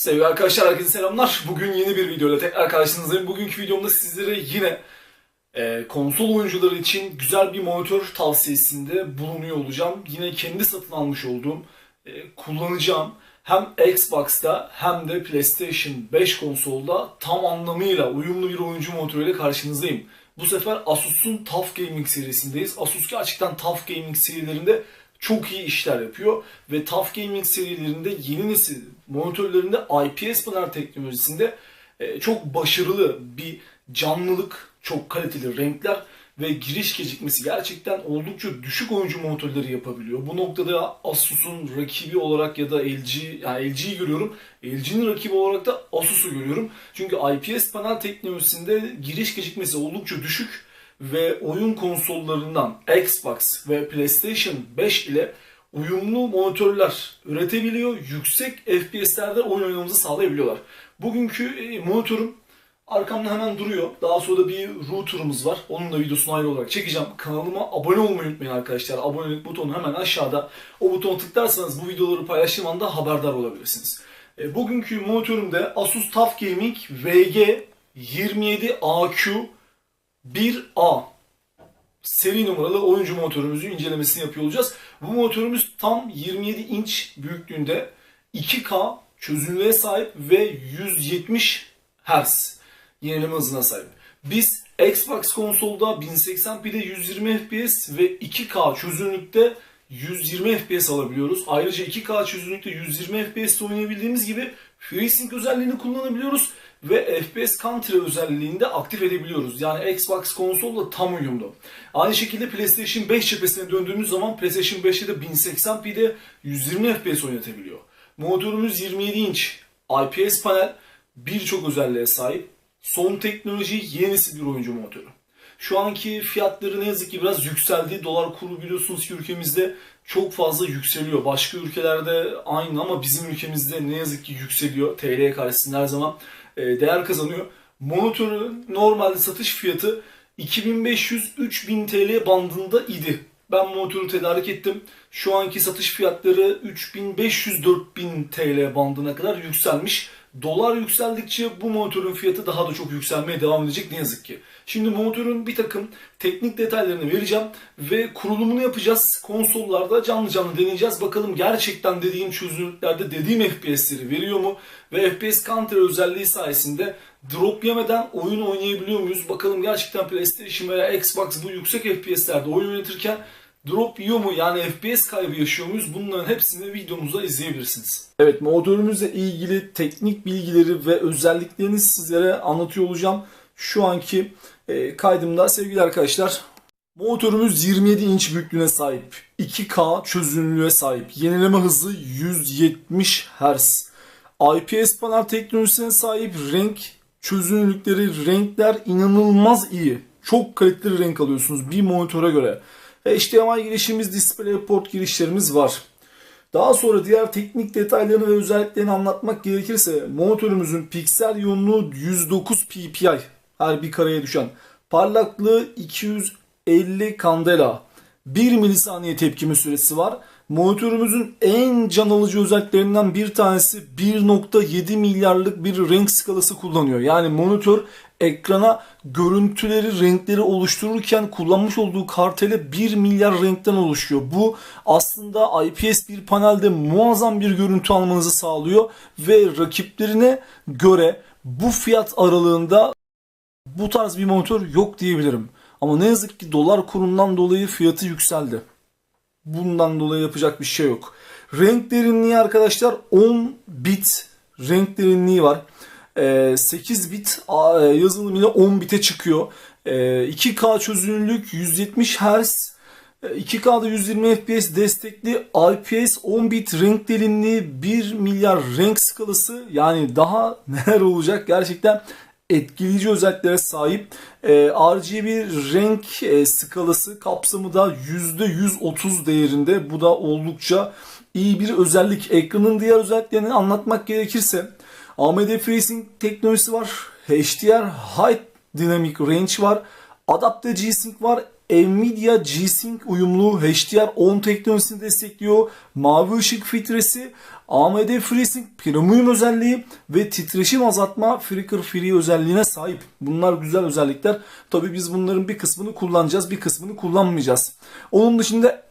Sevgili arkadaşlar herkese selamlar. Bugün yeni bir videoyla tekrar karşınızdayım. Bugünkü videomda sizlere yine e, konsol oyuncuları için güzel bir monitör tavsiyesinde bulunuyor olacağım. Yine kendi satın almış olduğum, e, kullanacağım hem Xbox'ta hem de PlayStation 5 konsolda tam anlamıyla uyumlu bir oyuncu monitörüyle karşınızdayım. Bu sefer Asus'un TUF Gaming serisindeyiz. Asus gerçekten TUF Gaming serilerinde çok iyi işler yapıyor ve TUF Gaming serilerinde yeni nesil monitörlerinde IPS panel teknolojisinde e, çok başarılı bir canlılık, çok kaliteli renkler ve giriş gecikmesi gerçekten oldukça düşük oyuncu monitörleri yapabiliyor. Bu noktada Asus'un rakibi olarak ya da LG, yani LG'yi görüyorum. LG'nin rakibi olarak da Asus'u görüyorum. Çünkü IPS panel teknolojisinde giriş gecikmesi oldukça düşük ve oyun konsollarından Xbox ve PlayStation 5 ile uyumlu monitörler üretebiliyor. Yüksek FPS'lerde oyun oynamamızı sağlayabiliyorlar. Bugünkü e, monitörüm arkamda hemen duruyor. Daha sonra da bir router'ımız var. Onun da videosunu ayrı olarak çekeceğim. Kanalıma abone olmayı unutmayın arkadaşlar. Abonelik butonu hemen aşağıda. O butona tıklarsanız bu videoları paylaştığım anda haberdar olabilirsiniz. E, Bugünkü monitörümde Asus TUF Gaming VG 27AQ 1A seri numaralı oyuncu monitörümüzü incelemesini yapıyor olacağız. Bu monitörümüz tam 27 inç büyüklüğünde 2K çözünürlüğe sahip ve 170 Hz yenileme hızına sahip. Biz Xbox konsolda 1080p'de 120 FPS ve 2K çözünürlükte 120 FPS alabiliyoruz. Ayrıca 2K çözünürlükte 120 FPS'te oynayabildiğimiz gibi FreeSync özelliğini kullanabiliyoruz ve FPS Country özelliğini de aktif edebiliyoruz. Yani Xbox konsolla tam uyumlu. Aynı şekilde PlayStation 5 cephesine döndüğümüz zaman PlayStation 5'te de 1080p'de 120 FPS oynatabiliyor. Monitörümüz 27 inç, IPS panel, birçok özelliğe sahip. Son teknoloji yenisi bir oyuncu monitörü. Şu anki fiyatları ne yazık ki biraz yükseldi. Dolar kuru biliyorsunuz ki ülkemizde çok fazla yükseliyor. Başka ülkelerde aynı ama bizim ülkemizde ne yazık ki yükseliyor. TL karşısında her zaman değer kazanıyor. Monitörün normalde satış fiyatı 2500-3000 TL bandında idi. Ben monitörü tedarik ettim. Şu anki satış fiyatları 3500-4000 TL bandına kadar yükselmiş. Dolar yükseldikçe bu monitörün fiyatı daha da çok yükselmeye devam edecek ne yazık ki. Şimdi monitörün bir takım teknik detaylarını vereceğim ve kurulumunu yapacağız. Konsollarda canlı canlı deneyeceğiz. Bakalım gerçekten dediğim çözünürlüklerde dediğim FPS'leri veriyor mu? Ve FPS Counter özelliği sayesinde drop yemeden oyun oynayabiliyor muyuz? Bakalım gerçekten PlayStation veya Xbox bu yüksek FPS'lerde oyun yönetirken drop yiyor mu? Yani FPS kaybı yaşıyor muyuz? Bunların hepsini videomuzda izleyebilirsiniz. Evet monitörümüzle ilgili teknik bilgileri ve özelliklerini sizlere anlatıyor olacağım. Şu anki e, kaydımda sevgili arkadaşlar monitörümüz 27 inç büyüklüğüne sahip. 2K çözünürlüğe sahip. Yenileme hızı 170 Hz. IPS panel teknolojisine sahip renk çözünürlükleri, renkler inanılmaz iyi. Çok kaliteli renk alıyorsunuz bir monitöre göre. HDMI girişimiz, DisplayPort girişlerimiz var. Daha sonra diğer teknik detaylarını ve özelliklerini anlatmak gerekirse monitörümüzün piksel yoğunluğu 109 ppi her bir kareye düşen. Parlaklığı 250 kandela. 1 milisaniye tepkime süresi var. Monitörümüzün en can alıcı özelliklerinden bir tanesi 1.7 milyarlık bir renk skalası kullanıyor. Yani monitör ekrana görüntüleri, renkleri oluştururken kullanmış olduğu kartele 1 milyar renkten oluşuyor. Bu aslında IPS bir panelde muazzam bir görüntü almanızı sağlıyor ve rakiplerine göre bu fiyat aralığında bu tarz bir monitör yok diyebilirim. Ama ne yazık ki dolar kurundan dolayı fiyatı yükseldi. Bundan dolayı yapacak bir şey yok. Renk derinliği arkadaşlar 10 bit renk derinliği var. 8 ee, bit yazılım ile 10 bite çıkıyor. 2K ee, çözünürlük 170 Hz 2K'da 120 FPS destekli IPS 10 bit renk derinliği 1 milyar renk skalası yani daha neler olacak gerçekten etkileyici özelliklere sahip. E, RGB renk e, skalası kapsamı da %130 değerinde. Bu da oldukça iyi bir özellik. Ekranın diğer özelliklerini anlatmak gerekirse AMD FreeSync teknolojisi var. HDR High Dynamic Range var. Adaptive G-Sync var. Nvidia G-Sync uyumlu HDR10 teknolojisini destekliyor. Mavi ışık filtresi, AMD FreeSync premium özelliği ve titreşim azaltma Flicker Free özelliğine sahip. Bunlar güzel özellikler. Tabi biz bunların bir kısmını kullanacağız, bir kısmını kullanmayacağız. Onun dışında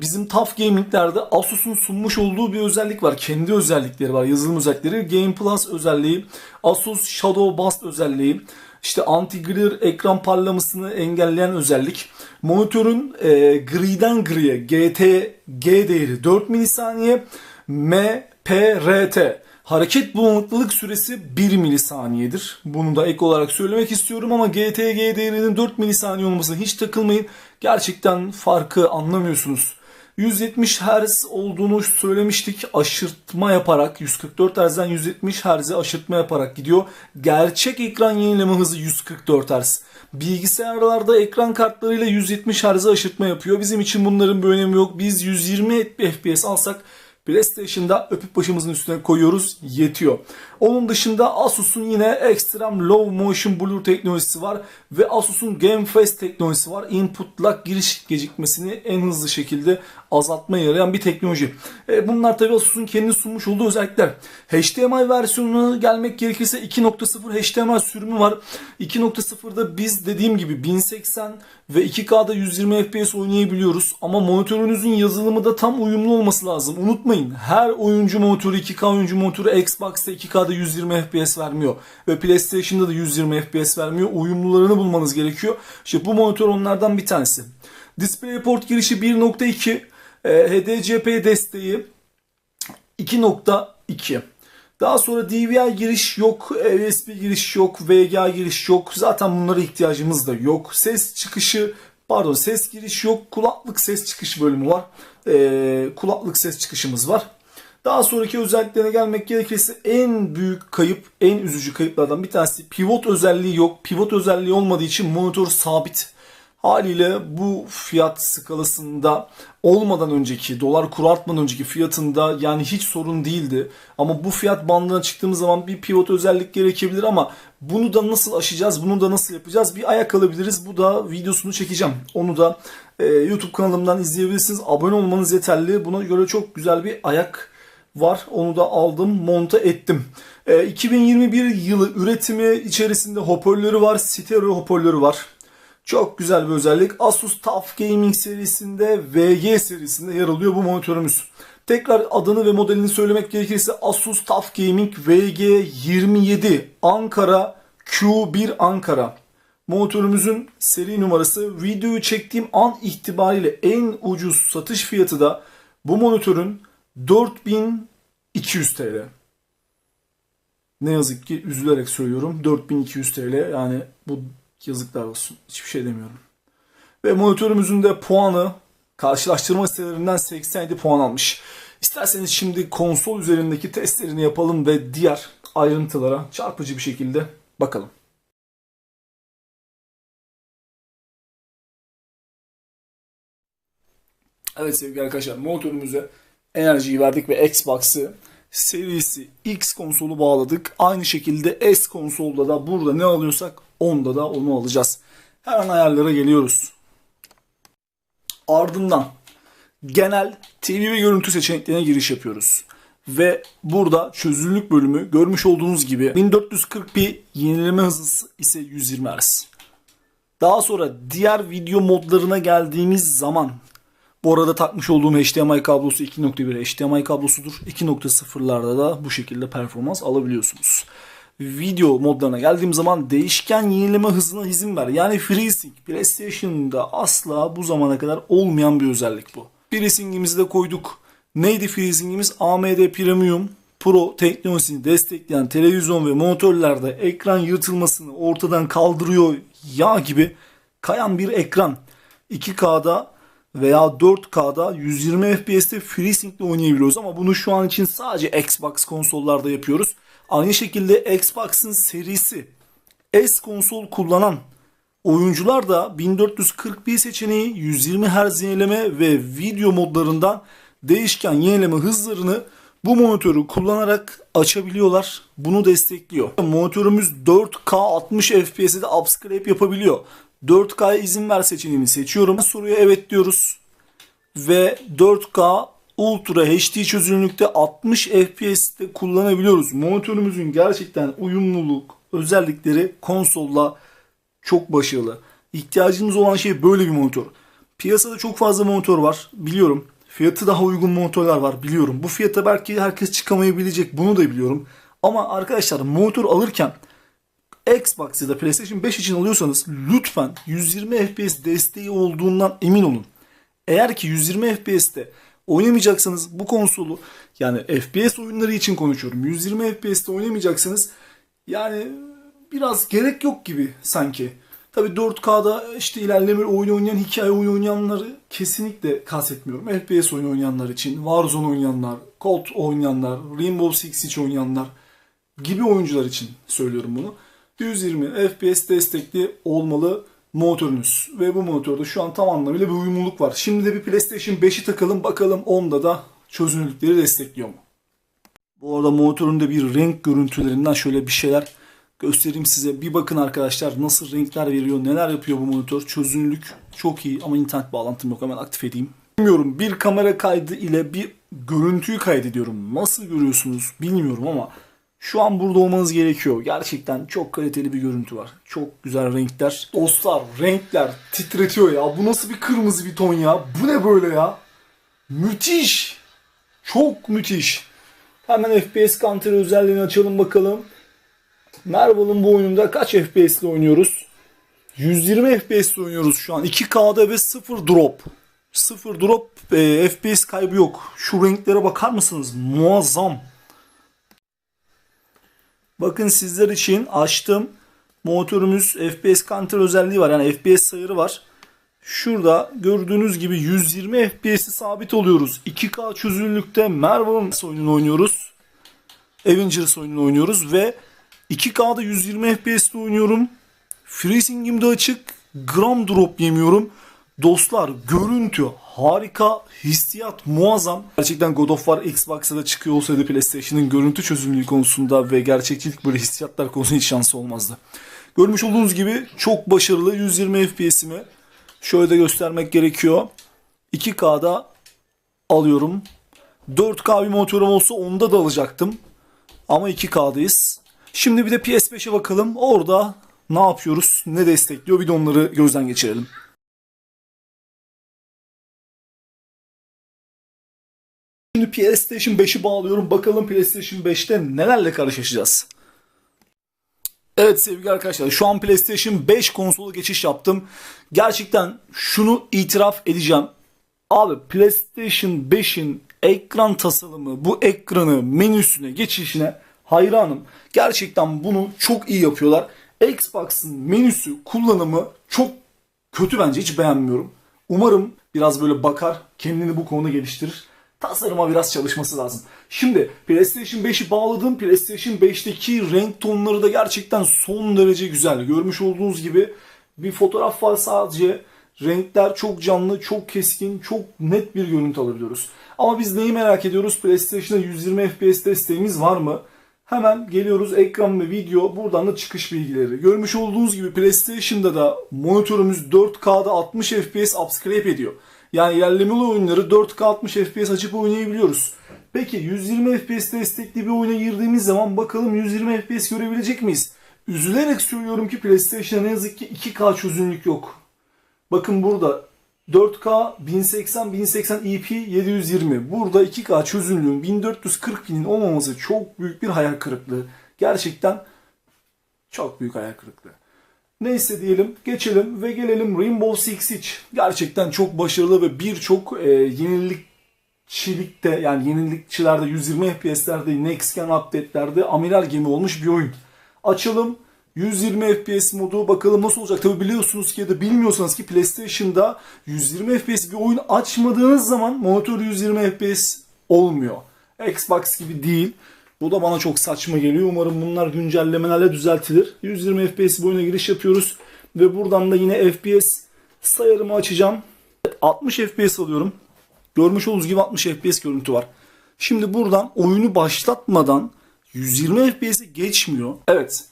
bizim Tough Gaming'lerde Asus'un sunmuş olduğu bir özellik var. Kendi özellikleri var, yazılım özellikleri. Game Plus özelliği, Asus Shadow Burst özelliği, işte anti-glare ekran parlamasını engelleyen özellik. Monitörün e, griden griye GTG değeri 4 milisaniye, MPRT hareket bulanıklılık süresi 1 milisaniyedir. Bunu da ek olarak söylemek istiyorum ama GTG değerinin 4 milisaniye olmasına hiç takılmayın. Gerçekten farkı anlamıyorsunuz. 170 Hz olduğunu söylemiştik. Aşırtma yaparak 144 Hz'den 170 Hz'e aşırtma yaparak gidiyor. Gerçek ekran yenileme hızı 144 Hz. Bilgisayarlarda ekran kartlarıyla 170 Hz'e aşırtma yapıyor. Bizim için bunların bir önemi yok. Biz 120 FPS alsak PlayStation'da öpüp başımızın üstüne koyuyoruz yetiyor. Onun dışında Asus'un yine Extreme Low Motion Blur teknolojisi var ve Asus'un GameFast teknolojisi var. Input lag giriş gecikmesini en hızlı şekilde azaltmaya yarayan bir teknoloji. E, bunlar tabii Asus'un kendi sunmuş olduğu özellikler. HDMI versiyonuna gelmek gerekirse 2.0 HDMI sürümü var. 2.0'da biz dediğim gibi 1080 ve 2K'da 120 FPS oynayabiliyoruz. Ama monitörünüzün yazılımı da tam uyumlu olması lazım. Unutmayın her oyuncu monitörü 2K oyuncu monitörü Xbox'ta 2K'da 120 FPS vermiyor. Ve PlayStation'da da 120 FPS vermiyor. Uyumlularını bulmanız gerekiyor. İşte bu monitör onlardan bir tanesi. DisplayPort girişi 1.2 e, HDCP desteği 2.2 daha sonra DVI giriş yok, USB giriş yok, VGA giriş yok. Zaten bunlara ihtiyacımız da yok. Ses çıkışı, pardon ses giriş yok. Kulaklık ses çıkış bölümü var. Ee, kulaklık ses çıkışımız var. Daha sonraki özelliklerine gelmek gerekirse en büyük kayıp, en üzücü kayıplardan bir tanesi pivot özelliği yok. Pivot özelliği olmadığı için monitör sabit. Haliyle bu fiyat skalasında olmadan önceki, dolar kuru artmadan önceki fiyatında yani hiç sorun değildi. Ama bu fiyat bandına çıktığımız zaman bir pivot özellik gerekebilir ama bunu da nasıl aşacağız, bunu da nasıl yapacağız bir ayak alabiliriz. Bu da videosunu çekeceğim. Onu da e, YouTube kanalımdan izleyebilirsiniz. Abone olmanız yeterli. Buna göre çok güzel bir ayak var. Onu da aldım, monta ettim. E, 2021 yılı üretimi içerisinde hoparlörü var, stereo hoparlörü var. Çok güzel bir özellik. Asus TUF Gaming serisinde VG serisinde yer alıyor bu monitörümüz. Tekrar adını ve modelini söylemek gerekirse Asus TUF Gaming VG27 Ankara Q1 Ankara. Monitörümüzün seri numarası videoyu çektiğim an itibariyle en ucuz satış fiyatı da bu monitörün 4200 TL. Ne yazık ki üzülerek söylüyorum 4200 TL yani bu Yazıklar olsun. Hiçbir şey demiyorum. Ve monitörümüzün de puanı karşılaştırma sitelerinden 87 puan almış. İsterseniz şimdi konsol üzerindeki testlerini yapalım ve diğer ayrıntılara çarpıcı bir şekilde bakalım. Evet sevgili arkadaşlar monitörümüze enerjiyi verdik ve Xbox'ı serisi X konsolu bağladık. Aynı şekilde S konsolda da burada ne alıyorsak onda da onu alacağız. Hemen ayarlara geliyoruz. Ardından genel TV ve görüntü seçeneklerine giriş yapıyoruz. Ve burada çözünürlük bölümü görmüş olduğunuz gibi 1440p yenileme hızı ise 120 Hz. Daha sonra diğer video modlarına geldiğimiz zaman bu arada takmış olduğum HDMI kablosu 2.1 HDMI kablosudur. 2.0'larda da bu şekilde performans alabiliyorsunuz. Video modlarına geldiğim zaman değişken yenileme hızına izin ver. Yani FreeSync PlayStation'da asla bu zamana kadar olmayan bir özellik bu. FreeSync'imizi de koyduk. Neydi FreeSync'imiz? AMD Premium Pro teknolojisini destekleyen televizyon ve monitörlerde ekran yırtılmasını ortadan kaldırıyor yağ gibi kayan bir ekran. 2K'da veya 4K'da 120 FPS'te FreeSync ile oynayabiliyoruz ama bunu şu an için sadece Xbox konsollarda yapıyoruz. Aynı şekilde Xbox'ın serisi S konsol kullanan oyuncular da 1440p seçeneği 120 Hz yenileme ve video modlarından değişken yenileme hızlarını bu monitörü kullanarak açabiliyorlar. Bunu destekliyor. Monitörümüz 4K 60 FPS'de upscale yapabiliyor. 4K'ya izin ver seçeneğini seçiyorum. Soruya evet diyoruz. Ve 4K Ultra HD çözünürlükte 60 FPS'te kullanabiliyoruz. Monitörümüzün gerçekten uyumluluk özellikleri konsolla çok başarılı. İhtiyacımız olan şey böyle bir monitör. Piyasada çok fazla monitör var biliyorum. Fiyatı daha uygun monitörler var biliyorum. Bu fiyata belki herkes çıkamayabilecek bunu da biliyorum. Ama arkadaşlar monitör alırken Xbox ya da PlayStation 5 için alıyorsanız lütfen 120 FPS desteği olduğundan emin olun. Eğer ki 120 FPS'te oynamayacaksanız bu konsolu yani FPS oyunları için konuşuyorum. 120 FPS'te oynamayacaksanız yani biraz gerek yok gibi sanki. Tabi 4K'da işte ilerleme oyun oynayan, hikaye oyun oynayanları kesinlikle kastetmiyorum. FPS oyun oynayanlar için, Warzone oynayanlar, COD oynayanlar, Rainbow Six Siege oynayanlar gibi oyuncular için söylüyorum bunu. 120 FPS destekli olmalı monitörünüz. Ve bu monitörde şu an tam anlamıyla bir uyumluluk var. Şimdi de bir PlayStation 5'i takalım bakalım onda da çözünürlükleri destekliyor mu? Bu arada monitöründe bir renk görüntülerinden şöyle bir şeyler göstereyim size. Bir bakın arkadaşlar nasıl renkler veriyor, neler yapıyor bu monitör. Çözünürlük çok iyi ama internet bağlantım yok. Hemen aktif edeyim. Bilmiyorum bir kamera kaydı ile bir görüntüyü kaydediyorum. Nasıl görüyorsunuz bilmiyorum ama şu an burada olmanız gerekiyor. Gerçekten çok kaliteli bir görüntü var. Çok güzel renkler. Dostlar renkler titretiyor ya. Bu nasıl bir kırmızı bir ton ya? Bu ne böyle ya? Müthiş. Çok müthiş. Hemen FPS counter özelliğini açalım bakalım. Marvel'ın bu oyununda kaç FPS'le oynuyoruz? 120 FPS'le oynuyoruz şu an. 2K'da ve 0 drop. 0 drop e, FPS kaybı yok. Şu renklere bakar mısınız? Muazzam. Bakın sizler için açtım. Monitörümüz FPS counter özelliği var. Yani FPS sayarı var. Şurada gördüğünüz gibi 120 FPS'i sabit oluyoruz. 2K çözünürlükte Marvel'ın oyununu oynuyoruz. Avengers oyununu oynuyoruz ve 2K'da 120 FPS'te oynuyorum. FreeSync'im de açık. Gram drop yemiyorum. Dostlar görüntü harika, hissiyat muazzam. Gerçekten God of War Xbox'a da çıkıyor olsaydı PlayStation'ın görüntü çözünürlüğü konusunda ve gerçekçilik böyle hissiyatlar konusunda hiç şansı olmazdı. Görmüş olduğunuz gibi çok başarılı 120 FPS'imi şöyle de göstermek gerekiyor. 2K'da alıyorum. 4K bir monitörüm olsa onda da alacaktım. Ama 2K'dayız. Şimdi bir de PS5'e bakalım. Orada ne yapıyoruz? Ne destekliyor? Bir de onları gözden geçirelim. Şimdi PlayStation 5'i bağlıyorum. Bakalım PlayStation 5'te nelerle karşılaşacağız. Evet sevgili arkadaşlar şu an PlayStation 5 konsolu geçiş yaptım. Gerçekten şunu itiraf edeceğim. Abi PlayStation 5'in ekran tasarımı, bu ekranı, menüsüne, geçişine hayranım. Gerçekten bunu çok iyi yapıyorlar. Xbox'ın menüsü, kullanımı çok kötü bence hiç beğenmiyorum. Umarım biraz böyle bakar, kendini bu konuda geliştirir. Tasarıma biraz çalışması lazım. Şimdi PlayStation 5'i bağladım. PlayStation 5'teki renk tonları da gerçekten son derece güzel. Görmüş olduğunuz gibi bir fotoğraf var sadece. Renkler çok canlı, çok keskin, çok net bir görüntü alabiliyoruz. Ama biz neyi merak ediyoruz? PlayStation'da 120 FPS desteğimiz var mı? Hemen geliyoruz ekran ve video. Buradan da çıkış bilgileri. Görmüş olduğunuz gibi PlayStation'da da monitörümüz 4K'da 60 FPS upscape ediyor. Yani ilerlemeli oyunları 4K 60 FPS açıp oynayabiliyoruz. Peki 120 FPS destekli bir oyuna girdiğimiz zaman bakalım 120 FPS görebilecek miyiz? Üzülerek söylüyorum ki PlayStation'da ne yazık ki 2K çözünürlük yok. Bakın burada 4K 1080 1080 EP 720. Burada 2K çözünürlüğün 1440 pinin olmaması çok büyük bir hayal kırıklığı. Gerçekten çok büyük hayal kırıklığı. Neyse diyelim geçelim ve gelelim Rainbow Six Siege. Gerçekten çok başarılı ve birçok e, yenilikçilikte yani yenilikçilerde 120 FPS'lerde Next Gen update'lerde amiral gemi olmuş bir oyun. Açalım 120 FPS modu bakalım nasıl olacak. Tabi biliyorsunuz ki ya da bilmiyorsanız ki PlayStation'da 120 FPS bir oyun açmadığınız zaman monitör 120 FPS olmuyor. Xbox gibi değil. Bu da bana çok saçma geliyor. Umarım bunlar güncellemelerle düzeltilir. 120 FPS bir oyuna giriş yapıyoruz. Ve buradan da yine FPS sayarımı açacağım. 60 FPS alıyorum. Görmüş olduğunuz gibi 60 FPS görüntü var. Şimdi buradan oyunu başlatmadan 120 FPS'e geçmiyor. Evet.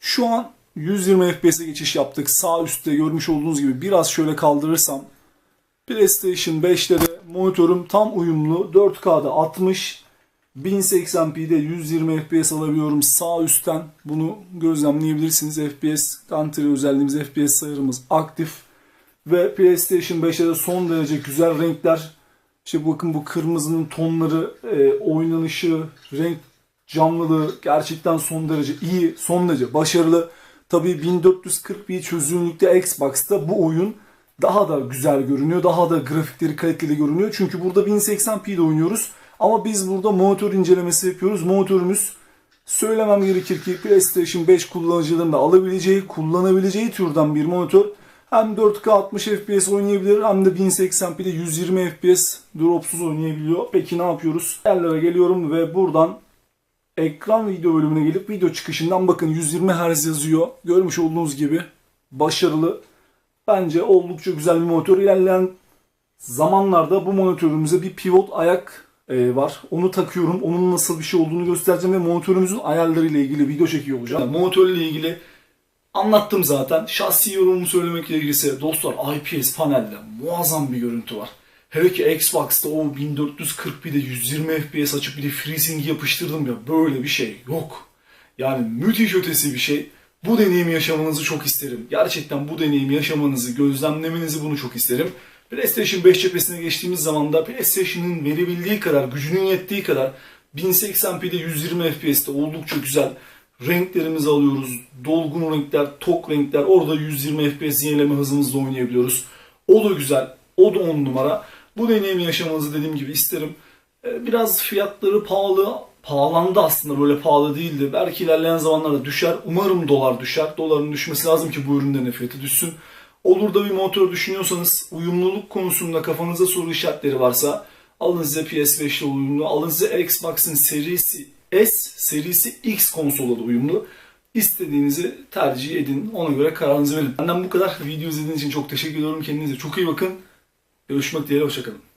Şu an 120 FPS'e geçiş yaptık. Sağ üstte görmüş olduğunuz gibi biraz şöyle kaldırırsam PlayStation 5'te de monitörüm tam uyumlu. 4K'da 60, 1080p'de 120 FPS alabiliyorum sağ üstten. Bunu gözlemleyebilirsiniz. FPS country özelliğimiz FPS sayarımız aktif. Ve PlayStation 5'te de son derece güzel renkler. İşte bakın bu kırmızının tonları, e, oynanışı, renk canlılığı gerçekten son derece iyi, son derece başarılı. Tabii 1440p çözünürlükte Xbox'ta bu oyun daha da güzel görünüyor. Daha da grafikleri kaliteli görünüyor. Çünkü burada 1080p'de oynuyoruz. Ama biz burada monitör incelemesi yapıyoruz. Monitörümüz söylemem gerekir ki PlayStation 5 kullanıcılarının da alabileceği, kullanabileceği türden bir monitör. Hem 4K 60 FPS oynayabilir hem de 1080p'de 120 FPS dropsuz oynayabiliyor. Peki ne yapıyoruz? Yerlere geliyorum ve buradan ekran video bölümüne gelip video çıkışından bakın 120 Hz yazıyor. Görmüş olduğunuz gibi başarılı. Bence oldukça güzel bir monitör. İlerleyen zamanlarda bu monitörümüze bir pivot ayak var. Onu takıyorum. Onun nasıl bir şey olduğunu göstereceğim ve monitörümüzün ayarlarıyla ilgili video çekiyor olacağım. Yani monitörle ilgili anlattım zaten. Şahsi yorumumu söylemek gerekirse dostlar IPS panelde muazzam bir görüntü var. Hele ki Xbox'ta o 1440p'de 120 FPS açıp bir de FreeSync yapıştırdım ya böyle bir şey yok. Yani müthiş ötesi bir şey. Bu deneyimi yaşamanızı çok isterim. Gerçekten bu deneyimi yaşamanızı, gözlemlemenizi bunu çok isterim. PlayStation 5 cephesine geçtiğimiz zaman da PlayStation'ın verebildiği kadar, gücünün yettiği kadar 1080p'de 120 FPS'te oldukça güzel renklerimizi alıyoruz. Dolgun renkler, tok renkler. Orada 120 FPS yenileme hızımızla oynayabiliyoruz. O da güzel. O da 10 numara. Bu deneyimi yaşamanızı dediğim gibi isterim. Ee, Biraz fiyatları pahalı. Pahalandı aslında böyle pahalı değildi. Belki ilerleyen zamanlarda düşer. Umarım dolar düşer. Doların düşmesi lazım ki bu ürünlerin fiyatı düşsün. Olur da bir motor düşünüyorsanız uyumluluk konusunda kafanızda soru işaretleri varsa alın size PS5 ile uyumlu, alın size Xbox'ın serisi S, serisi X konsola da uyumlu. İstediğinizi tercih edin. Ona göre kararınızı verin. Benden bu kadar. Video izlediğiniz için çok teşekkür ediyorum. Kendinize çok iyi bakın. Görüşmek dileğiyle. Hoşçakalın.